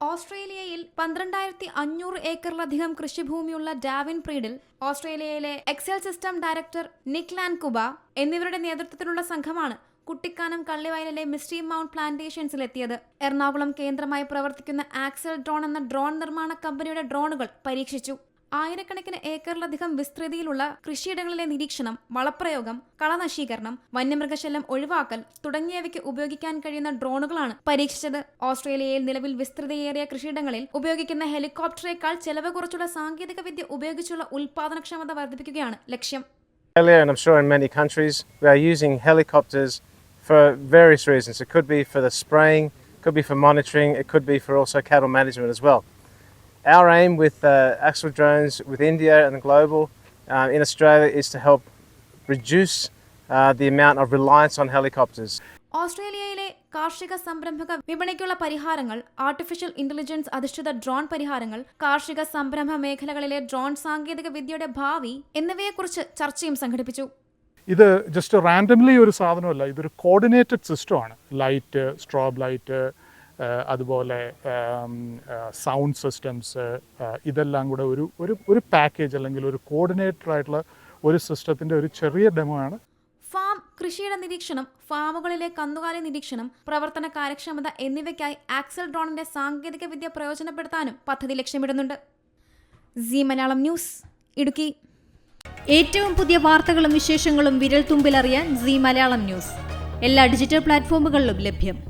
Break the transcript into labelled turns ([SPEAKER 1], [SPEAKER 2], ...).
[SPEAKER 1] ഓസ്ട്രേലിയയിൽ പന്ത്രണ്ടായിരത്തി അഞ്ഞൂറ് ഏക്കറിലധികം കൃഷിഭൂമിയുള്ള ഡാവിൻ പ്രീഡിൽ ഓസ്ട്രേലിയയിലെ എക്സൽ സിസ്റ്റം ഡയറക്ടർ നിക് ലാൻകുബ എന്നിവരുടെ നേതൃത്വത്തിലുള്ള സംഘമാണ് കുട്ടിക്കാനം കള്ളിവയലിലെ മിസ്റ്റി മൗണ്ട് പ്ലാന്റേഷൻസിലെത്തിയത്. എറണാകുളം കേന്ദ്രമായി പ്രവർത്തിക്കുന്ന ആക്സൽ ഡ്രോൺ എന്ന ഡ്രോൺ നിർമ്മാണ കമ്പനിയുടെ ഡ്രോണുകൾ പരീക്ഷിച്ചു. ആയിരക്കണക്കിന് ഏക്കറിലധികം വിസ്തൃതിയിലുള്ള കൃഷിയിടങ്ങളിലെ നിരീക്ഷണം വളപ്രയോഗം കളനശീകരണം വന്യമൃഗശല്യം ഒഴിവാക്കൽ തുടങ്ങിയവയ്ക്ക് ഉപയോഗിക്കാൻ കഴിയുന്ന ഡ്രോണുകളാണ് പരീക്ഷിച്ചത് ഓസ്ട്രേലിയയിൽ നിലവിൽ വിസ്തൃതിയേറിയ കൃഷിയിടങ്ങളിൽ ഉപയോഗിക്കുന്ന ഹെലികോപ്റ്ററേക്കാൾ ചെലവ് കുറച്ചുള്ള സാങ്കേതിക വിദ്യ ഉപയോഗിച്ചുള്ള ഉൽപാദനക്ഷമത വർദ്ധിപ്പിക്കുകയാണ് ലക്ഷ്യം
[SPEAKER 2] Australia, and I'm sure in many countries, we are using helicopters for various reasons. It could be for the spraying, could be for monitoring, it could be for also cattle management as well. Our aim with uh, Axel drones with India and global uh, in Australia is to help reduce uh, the amount of reliance on helicopters.
[SPEAKER 1] ഓസ്ട്രേലിയയിലെ കാർഷിക സംരംഭക വിപണിക്കുള്ള പരിഹാരങ്ങൾ artificial intelligence അധിഷ്ഠിത drone പരിഹാരങ്ങൾ കാർഷിക സംരംഭ മേഖലകളിലെ drone സാങ്കേതിക വിദ്യയുടെ ഭാവി എന്നിവയെക്കുറിച്ച് ചർച്ചയും സംഘടിപ്പിച്ചു
[SPEAKER 3] ഇത് ജസ്റ്റ് റാൻഡംലി ഒരു സാധനമല്ല ഇതൊരു കോർഡിനേറ്റഡ് സിസ്റ്റമാണ് ലൈറ്റ് സ്ട്രോബ് ലൈറ്റ് അതുപോലെ സൗണ്ട് സിസ്റ്റംസ് ഇതെല്ലാം കൂടെ ഒരു ഒരു ഒരു പാക്കേജ് അല്ലെങ്കിൽ ഒരു കോർഡിനേറ്റർ ആയിട്ടുള്ള ഒരു സിസ്റ്റത്തിന്റെ ഒരു ചെറിയ ഡെമോ ആണ്.
[SPEAKER 1] ഫാം കൃഷിയുടെ നിരീക്ഷണം ഫാമുകളിലെ കന്നുകാലി നിരീക്ഷണം പ്രവർത്തന കാര്യക്ഷമത എന്നിവയ്ക്കായി ആക്സൽ ഡ്രോണിന്റെ സാങ്കേതിക വിദ്യ പ്രയോജനപ്പെടുത്താനും പദ്ധതി ലക്ഷ്യമിടുന്നുണ്ട്. C Malayalam news Idukki.
[SPEAKER 4] ഏറ്റവും പുതിയ വാർത്തകളും വിശേഷങ്ങളും വിരൽ തുമ്പിലറിയാൻ സി മലയാളം ന്യൂസ്. എല്ലാ ഡിജിറ്റൽ പ്ലാറ്റ്ഫോമുകളിലും ലഭ്യം.